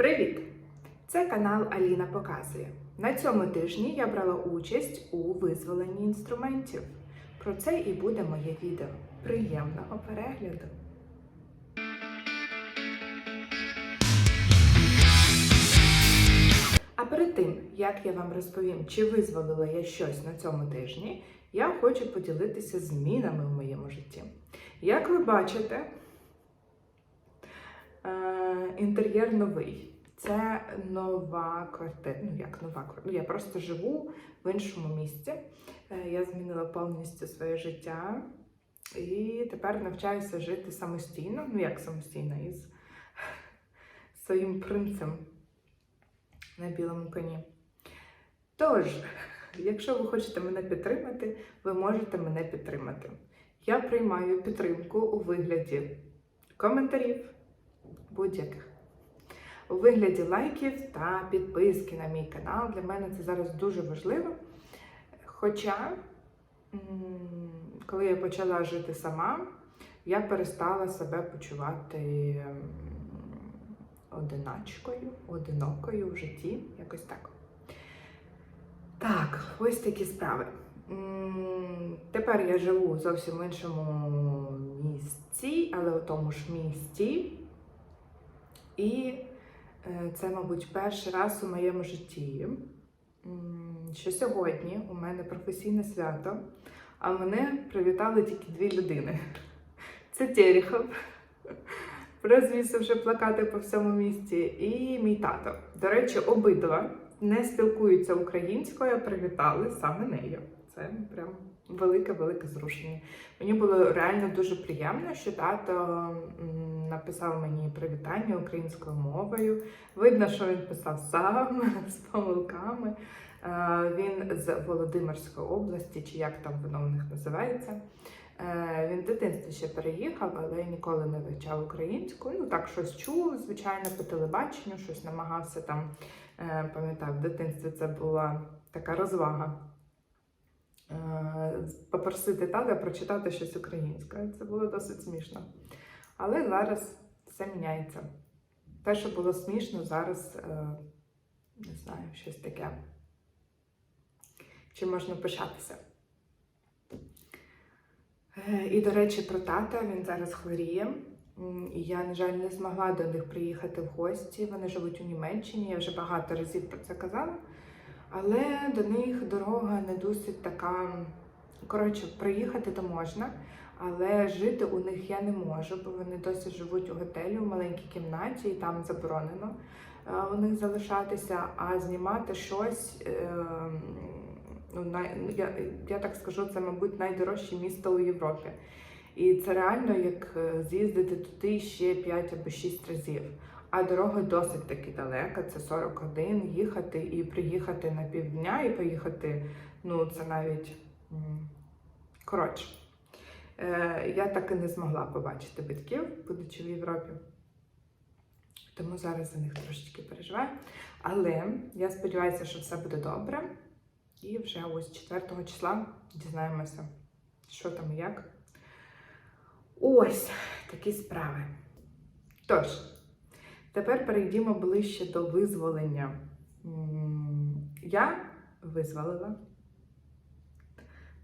Привіт! Це канал Аліна Показує. На цьому тижні я брала участь у визволенні інструментів. Про це і буде моє відео. Приємного перегляду! А перед тим, як я вам розповім, чи визволила я щось на цьому тижні, я хочу поділитися змінами в моєму житті. Як ви бачите, інтер'єр новий. Це нова квартира. Ну, як нова квартира. Я просто живу в іншому місці. Е, Я змінила повністю своє життя і тепер навчаюся жити самостійно. Ну, як самостійно, із своїм принцем на білому коні. Тож, якщо ви хочете мене підтримати, ви можете мене підтримати. Я приймаю підтримку у вигляді коментарів будь-яких. У вигляді лайків та підписки на мій канал. Для мене це зараз дуже важливо. Хоча, коли я почала жити сама, я перестала себе почувати одиначкою, одинокою в житті, якось так. Так, ось такі справи. Тепер я живу зовсім в іншому місці, але у тому ж місті. І е, це, мабуть, перший раз у моєму житті, що сьогодні у мене професійне свято, а мене привітали тільки дві людини. Це Терехов, розвісивши плакати по всьому місті, і мій тато. До речі, обидва не спілкуються українською, а привітали саме нею. Це прям велике-велике зрушення. Мені було реально дуже приємно, що тато написав мені привітання українською мовою. Видно, що він писав сам з помилками. Е, Він з Володимирської області, чи як там воно у них називається. Е, Він в дитинстві ще переїхав, але ніколи не вивчав українську. Ну так щось чув, звичайно, по телебаченню, щось намагався там. Е, Пам'ятаю, в дитинстві це була така розвага. Е, Попросити тата прочитати щось українською. Це було досить смішно. Але зараз все міняється. Те, що було смішно, зараз е, не знаю, щось таке. Чи можна пишатися? Е, І, до речі, про тата він зараз хворіє. І я, на жаль, не змогла до них приїхати в гості. Вони живуть у Німеччині. Я вже багато разів про це казала. Але до них дорога не досить така. Коротше, приїхати то можна, але жити у них я не можу, бо вони досі живуть у готелі у маленькій кімнаті, і там заборонено е, у них залишатися, а знімати щось. е, Ну, я, я так скажу, це, мабуть, найдорожче місто у Європі. І це реально як е, з'їздити туди ще 5 або 6 разів. А дорога досить таки далека, це 40 годин їхати і приїхати на півдня, і поїхати, ну це навіть коротше. Е, я так і не змогла побачити батьків, будучи в Європі. Тому зараз за них трошечки переживаю. Але я сподіваюся, що все буде добре. І вже ось 4 числа дізнаємося, що там і як. Ось такі справи. Тож, тепер перейдімо ближче до визволення. Я визволила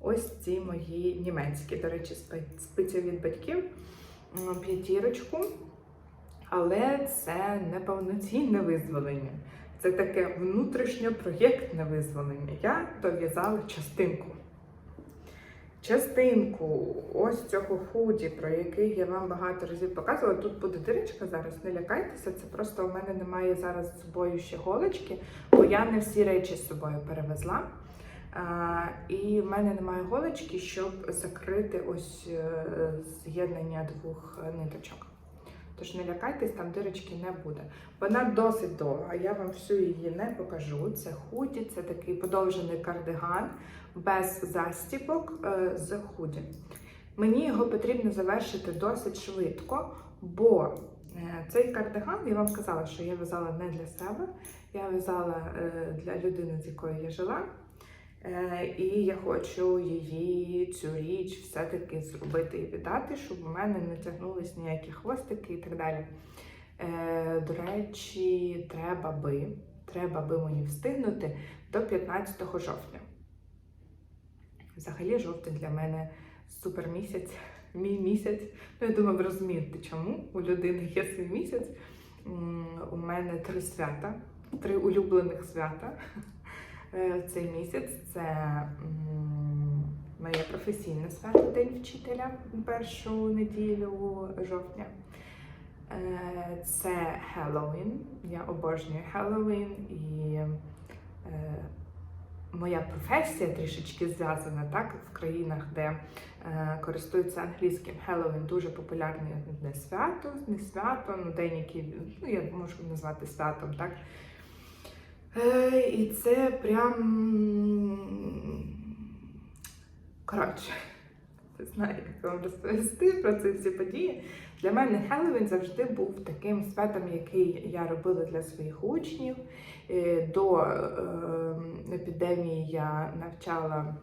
ось ці мої німецькі, до речі, спи- спиці від батьків, п'ятірочку. Але це не повноцінне визволення. Це таке внутрішньопроєктне визволення. Я дов'язала частинку. Частинку ось цього худі, про який я вам багато разів показувала. Тут буде дирочка зараз, не лякайтеся. Це просто у мене немає зараз з собою ще голочки, бо я не всі речі з собою перевезла. А, і в мене немає голочки, щоб закрити ось е, з'єднання двох ниточок. Тож не лякайтесь, там дирочки не буде. Вона досить довга, я вам всю її не покажу. Це худі, це такий подовжений кардиган без застіпок е, з худі. Мені його потрібно завершити досить швидко, бо е, цей кардиган, я вам казала, що я в'язала не для себе, я в'язала е, для людини, з якою я жила. Е, І я хочу її цю річ все-таки зробити і віддати, щоб у мене не тягнулись ніякі хвостики і так далі. Е, До речі, треба би, треба би мені встигнути до 15 жовтня. Взагалі, жовтень для мене супер місяць, мій місяць. Ну, я думаю, ви розумієте, чому у людини є свій місяць. У мене три свята, три улюблених свята. Е, Цей місяць це м, моє професійне свято День вчителя першу неділю жовтня. Е, Це Хеллоуін. Я обожнюю Хеллоуін і е, моя професія трішечки зв'язана так в країнах, де користуються англійським. Хеллоуін дуже популярне не свято, не свято, ну день, який ну я можу назвати святом, так. Е, і це прям коротше. Не знаю, як вам розповісти про ці всі події. Для мене Хеллоуін завжди був таким святом, який я робила для своїх учнів. Е, До е, епідемії я навчала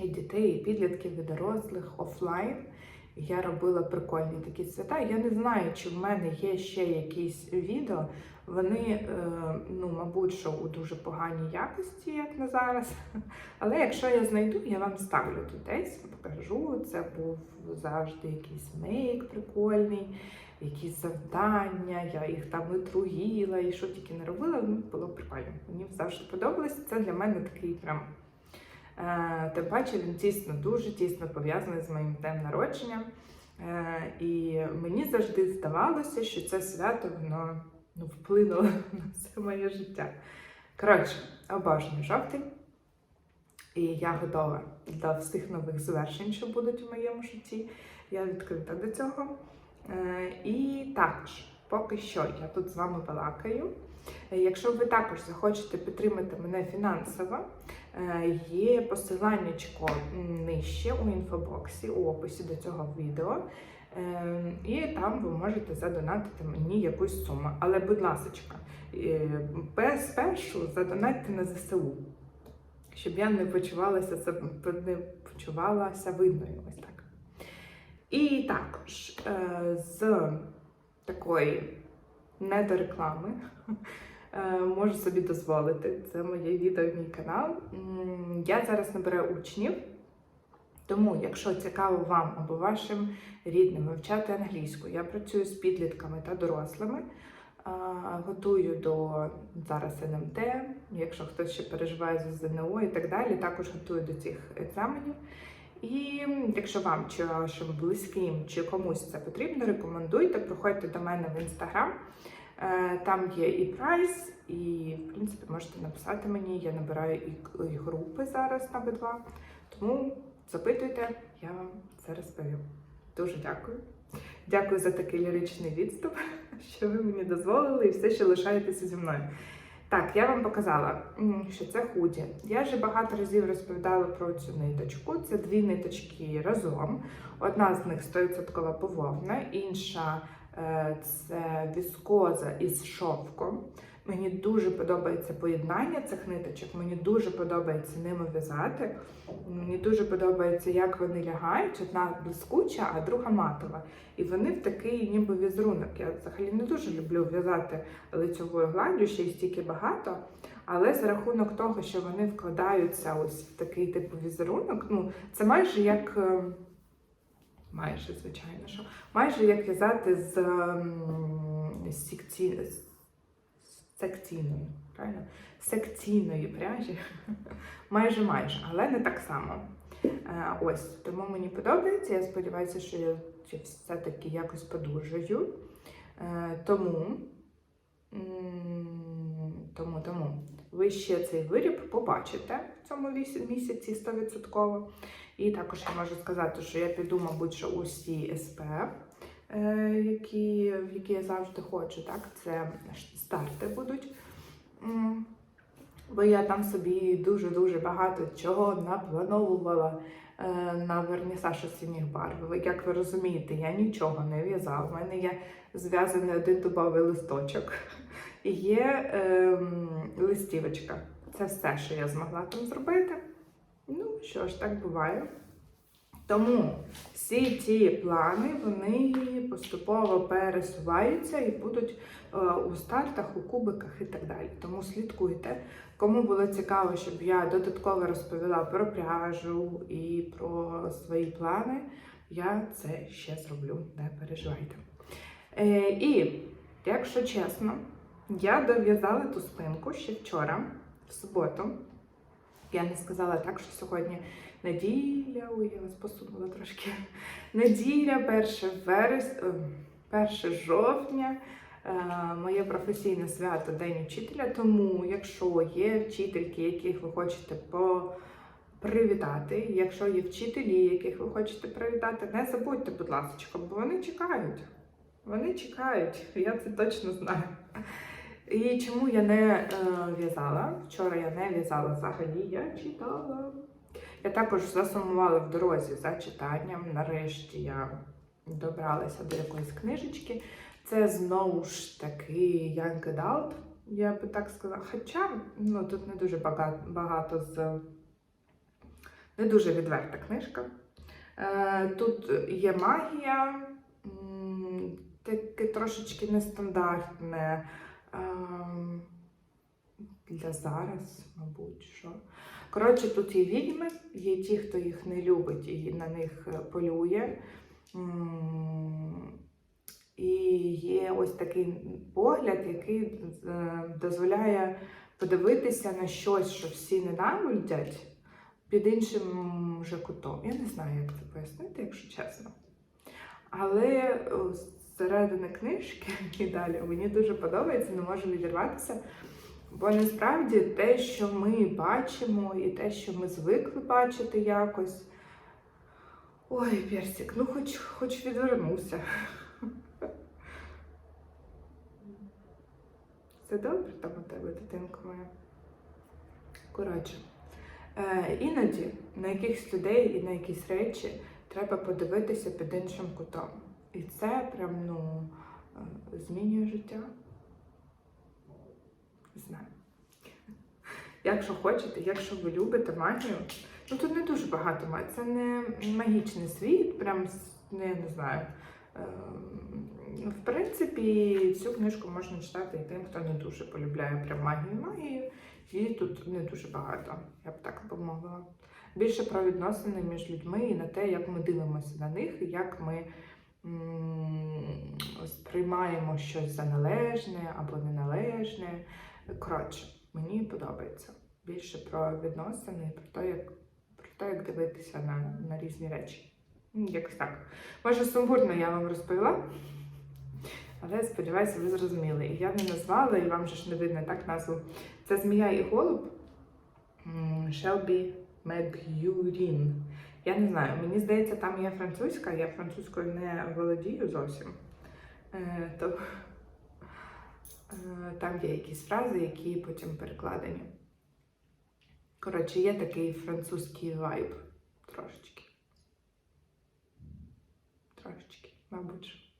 і дітей, і підлітків, і дорослих офлайн. Я робила прикольні такі свята. Я не знаю, чи в мене є ще якісь відео. Вони, е, ну, мабуть, що у дуже поганій якості, як на зараз. Але якщо я знайду, я вам ставлю тут десь, покажу. Це був завжди якийсь мейк прикольний, якісь завдання, я їх там і труїла, і що тільки не робила, ну, було прикольно. Мені завжди подобалося. Це для мене такий прям. Е, Тим паче він тісно, дуже тісно пов'язаний з моїм днем народження. Е, І мені завжди здавалося, що це свято воно ну, вплинуло на все моє життя. Коротше, обожнюю жовтень. І я готова до всіх нових звершень, що будуть у моєму житті. Я відкрита до цього. Е, І також, поки що, я тут з вами балакаю. Е, Якщо ви також захочете підтримати мене фінансово, е, є посиланнячко нижче у інфобоксі, у описі до цього відео. Е, І там ви можете задонатити мені якусь суму. Але, будь ласка, спершу задонатьте на ЗСУ, щоб я не почувалася не почувалася видною. Ось так. І також е, з такої недореклами е, можу собі дозволити. Це моє відео, мій канал. Я зараз набираю учнів. Тому, якщо цікаво вам або вашим рідним вивчати англійську, я працюю з підлітками та дорослими, готую до зараз НМТ, якщо хтось ще переживає за ЗНО і так далі, також готую до цих екзаменів. І якщо вам чи вашим близьким чи комусь це потрібно, рекомендуйте, приходьте до мене в інстаграм. Е, Там є і прайс, і в принципі можете написати мені. Я набираю і, групи зараз на B2. Тому запитуйте, я вам це розповім. Дуже дякую. Дякую за такий ліричний відступ, що ви мені дозволили і все ще лишаєтеся зі мною. Так, я вам показала, що це худі. Я вже багато разів розповідала про цю ниточку. Це дві ниточки разом. Одна з них 100% бавовна, інша е, це віскоза із шовком. Мені дуже подобається поєднання цих ниточок, мені дуже подобається ними в'язати. Мені дуже подобається, як вони лягають. Одна блискуча, а друга матова. І вони в такий ніби візерунок. Я взагалі не дуже люблю в'язати лицьовою гладдю, ще й стільки багато. Але за рахунок того, що вони вкладаються ось в такий типу візерунок, ну це майже як. е, Майже, звичайно, що майже як в'язати з, ем, секці... з секційної, правильно? Секційної пряжі. майже майже, але не так само. Е, Ось, тому мені подобається. Я сподіваюся, що я все-таки якось подужаю. Е, Тому, тому, тому ви ще цей виріб побачите в цьому місяці 100%. І також я можу сказати, що я піду, мабуть, що усі СП, е, які, в які я завжди хочу, так, це старти будуть. Бо я там собі дуже-дуже багато чого наплановувала е, на вернісаж осінніх барв. Як ви розумієте, я нічого не в'язала. У мене є зв'язаний один дубовий листочок і є ем, листівочка. Це все, що я змогла там зробити. Ну, що ж, так буває. Тому всі ті плани вони поступово пересуваються і будуть е, у стартах, у кубиках і так далі. Тому слідкуйте. Кому було цікаво, щоб я додатково розповіла про пряжу і про свої плани, я це ще зроблю, не переживайте. Е, і, якщо чесно, я дов'язала ту спинку ще вчора, в суботу. Я не сказала так, що сьогодні неділя, ой, я вас посунула трошки. Неділя, 1 верес... е, 1 жовтня, е, моє професійне свято День вчителя. Тому, якщо є вчительки, яких ви хочете по привітати. Якщо є вчителі, яких ви хочете привітати, не забудьте, будь ласка, бо вони чекають. Вони чекають, я це точно знаю. І чому я не е, в'язала? Вчора я не в'язала взагалі, я читала. Я також засумувала в дорозі за читанням. Нарешті я добралася до якоїсь книжечки. Це знову ж таки Young Adult, я би так сказала. Хоча ну, тут не дуже багато, багато з не дуже відверта книжка. Е, Тут є магія, таке трошечки нестандартне ем, для зараз, мабуть, що. Коротше, тут є відьми, є ті, хто їх не любить і на них е, полює. І є ось такий погляд, який е, дозволяє подивитися на щось, що всі ненавидять, під іншим вже кутом. Я не знаю, як це пояснити, якщо чесно. Але о, зсередини книжки і далі мені дуже подобається, не можу відірватися. Бо насправді те, що ми бачимо, і те, що ми звикли бачити якось. Ой, Персик, ну хоч, хоч відвернувся. Все добре там у тебе, дитинка моя. Коротше, е, іноді на якихось людей і на якісь речі треба подивитися під іншим кутом. І це прям ну, е, змінює життя. Не знаю. Якщо хочете, якщо ви любите магію, ну тут не дуже багато магії. Це не магічний світ, прям не, не знаю. Ем, В принципі, цю книжку можна читати і тим, хто не дуже полюбляє прям магію. Магії її тут не дуже багато, я б так помовила. Більше про відносини між людьми і на те, як ми дивимося на них, і як ми сприймаємо щось за належне або неналежне. Коротше, мені подобається більше про відносини про те, як, про те, як дивитися на, на різні речі. Якось так. Може, сумбурно я вам розповіла, але сподіваюся, ви зрозуміли. І я не назвала, і вам же ж не видно так назву. Це змія і голуб Шелбі Мегюрін. Я не знаю, мені здається, там є французька, я французькою не володію зовсім. Е, то там є якісь фрази, які потім перекладені. Коротше, є такий французький вайб трошечки. Трошечки, мабуть.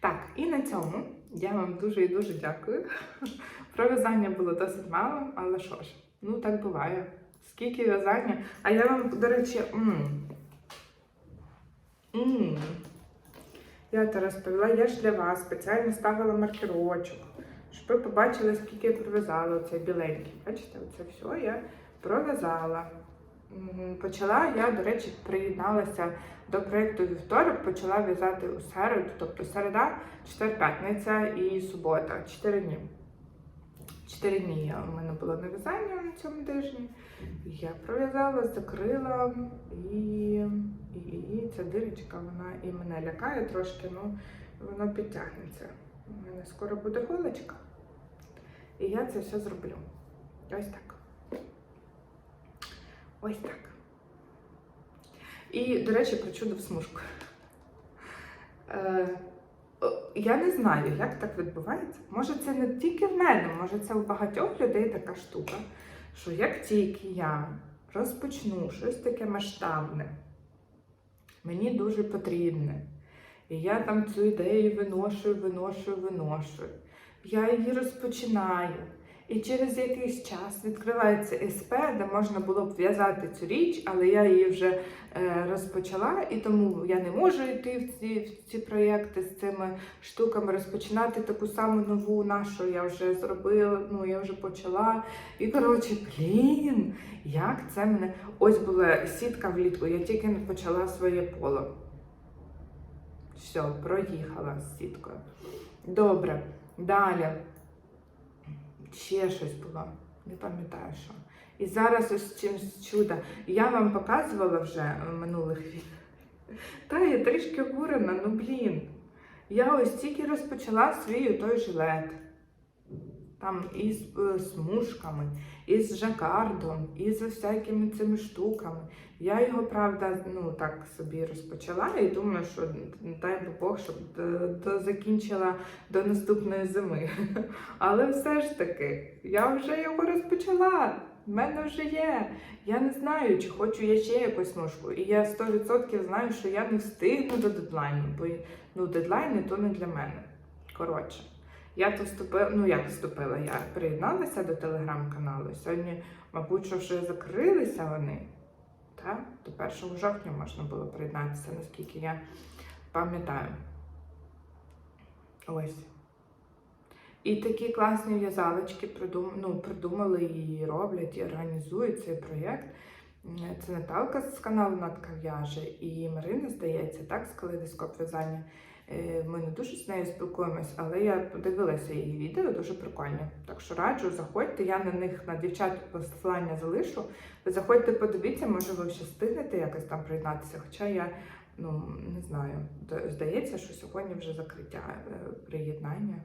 Так, і на цьому я вам дуже і дуже дякую. Про в'язання було досить мало, але що ж, ну так буває. Скільки в'язання. А я вам, до речі, м, м, я то розповіла, я ж для вас спеціально ставила маркерочок, щоб ви побачили, скільки я пров'язала оцей біленький. Бачите, оце все я пров'язала. Почала я, до речі, приєдналася до проєкту вівторок, почала в'язати у середу, тобто середа, четвер, п'ятниця і субота. Чотири дні. Чотири дні я- у мене було на в'язання на цьому тижні. Я пров'язала, закрила і, і, і ця дирочка, вона і мене лякає трошки, ну воно підтягнеться. У мене скоро буде голочка. І я це все зроблю. Ось так. Ось так. І, до речі, про чудо в смужку. Е, я не знаю, як так відбувається. Може, це не тільки в мене, може, це у багатьох людей така штука, що як тільки я розпочну щось таке масштабне, мені дуже потрібне. І я там цю ідею виношую, виношую, виношую. Я її розпочинаю. І через якийсь час відкривається СП, де можна було б в'язати цю річ, але я її вже е, розпочала, і тому я не можу йти в ці, в ці проєкти з цими штуками, розпочинати таку саму нову нашу я вже зробила, ну я вже почала. І коротше, блін, як це мене. Ось була сітка влітку, я тільки не почала своє поло. Все, проїхала з сіткою. Добре, далі. Ще щось було, не пам'ятаю що. І зараз ось чимось чудо. Я вам показувала вже минулих відео. Та я трішки обурена, ну блін. Я ось тільки розпочала свій той жилет. Там із е, смужками, із жакардом, із всякими цими штуками. Я його, правда, ну так собі розпочала і думаю, що дай би Бог, щоб до, закінчила до наступної зими. Але все ж таки, я вже його розпочала. В мене вже є. Я не знаю, чи хочу я ще якусь смужку. І я 100% знаю, що я не встигну до дедлайну, бо ну, дедлайни то не для мене. Коротше. Я то вступила, ну як вступила, я приєдналася до телеграм-каналу. Сьогодні, мабуть, що вже закрилися вони. Так? До 1 жовтня можна було приєднатися, наскільки я пам'ятаю. Ось. І такі класні в'язалочки придум... ну, придумали і роблять, і організують цей проєкт. Це Наталка з каналу Натка в'яже і Марина, здається, так, з калейдоскоп в'язання. Е, Ми не дуже з нею спілкуємось, але я подивилася її відео, дуже прикольні. Так що раджу, заходьте, я на них на дівчат посилання залишу. Ви заходьте, подивіться, може ви ще встигнете якось там приєднатися. Хоча я ну не знаю, здається, що сьогодні вже закриття е, приєднання.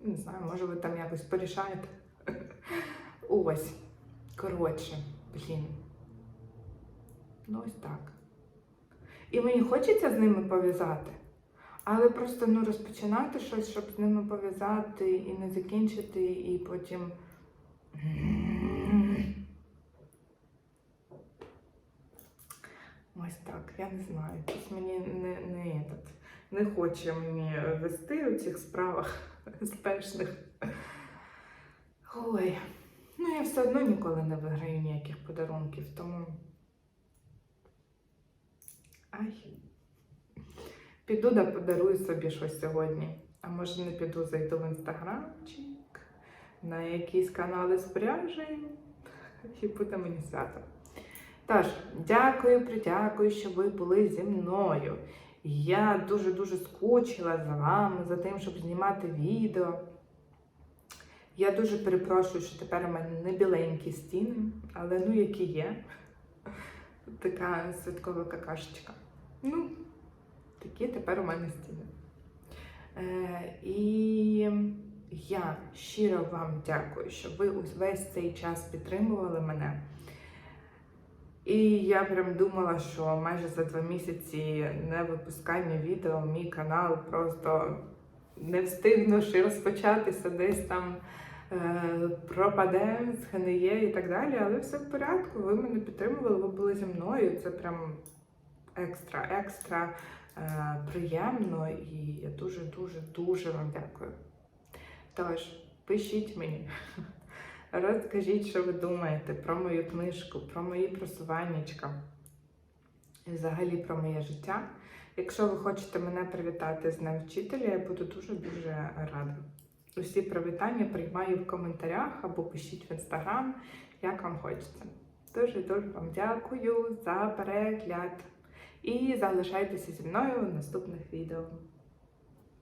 Не знаю, може ви там якось порішаєте. Ось. Коротше, блін. Ну ось так. І мені хочеться з ними пов'язати. Але просто ну, розпочинати щось, щоб з ними пов'язати і не закінчити, і потім. Ось так, я не знаю. Щось мені не, не, не хоче мені вести у цих справах спешних. Ой, ну я все одно ніколи не виграю ніяких подарунків, тому. Ай. Піду да подарую собі щось сьогодні. А може не піду, зайду в інстаграмчик, на якісь канали з пряжею і буде мені свято. Тож, дякую, придякую, що ви були зі мною. Я дуже-дуже скучила за вами, за тим, щоб знімати відео. Я дуже перепрошую, що тепер у мене не біленькі стіни, але ну які є. Така святкова какашечка. Ну, такі тепер у мене стіни. Е, і я щиро вам дякую, що ви весь цей час підтримували мене. І я прям думала, що майже за два місяці не випускання відео мій канал просто не встигнувши розпочатися, десь там е, пропаде, згниє і так далі. Але все в порядку. Ви мене підтримували, ви були зі мною. Це прям екстра, екстра приємно і я дуже, дуже, дуже вам дякую. Тож, пишіть мені. Розкажіть, що ви думаєте про мою книжку, про мої просуваннячка і взагалі про моє життя. Якщо ви хочете мене привітати з Днем вчителя, я буду дуже-дуже рада. Усі привітання приймаю в коментарях або пишіть в інстаграм, як вам хочеться. Дуже-дуже вам дякую за перегляд. І залишайтеся зі мною в наступних відео.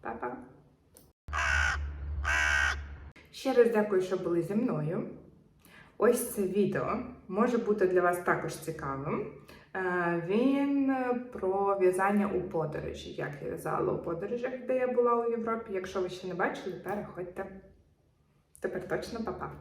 Па-па! Ще раз дякую, що були зі мною. Ось це відео може бути для вас також цікавим. Е, Він про в'язання у подорожі, як я в'язала у подорожах, де я була у Європі. Якщо ви ще не бачили, переходьте. Тепер точно па-па!